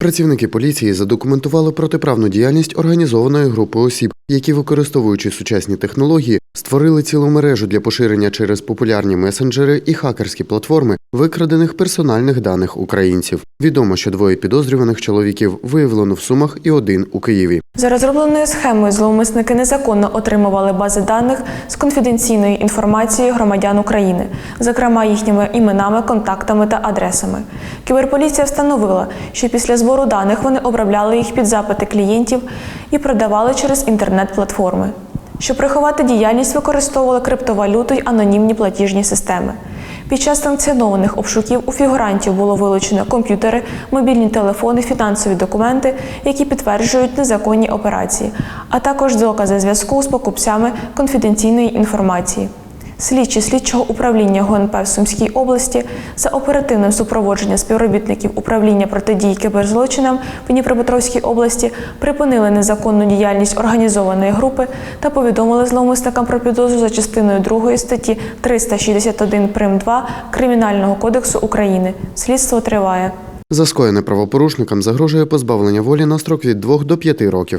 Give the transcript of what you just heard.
Працівники поліції задокументували протиправну діяльність організованої групи осіб, які, використовуючи сучасні технології, створили цілу мережу для поширення через популярні месенджери і хакерські платформи викрадених персональних даних українців. Відомо, що двоє підозрюваних чоловіків виявлено в Сумах і один у Києві. За розробленою схемою зловмисники незаконно отримували бази даних з конфіденційною інформацією громадян України, зокрема їхніми іменами, контактами та адресами. Кіберполіція встановила, що після збору даних вони обробляли їх під запити клієнтів і продавали через інтернет-платформи. Щоб приховати діяльність, використовували криптовалюту й анонімні платіжні системи. Під час санкціонованих обшуків у фігурантів було вилучено комп'ютери, мобільні телефони, фінансові документи, які підтверджують незаконні операції, а також докази зв'язку з покупцями конфіденційної інформації. Слідчі слідчого управління ГУНП в Сумській області за оперативним супроводженням співробітників управління протидії кіберзлочинам в Дніпропетровській області припинили незаконну діяльність організованої групи та повідомили зловмисникам про підозру за частиною 2 статті 361 прим 2 Кримінального кодексу України. Слідство триває. За скоєне правопорушникам загрожує позбавлення волі на строк від 2 до 5 років.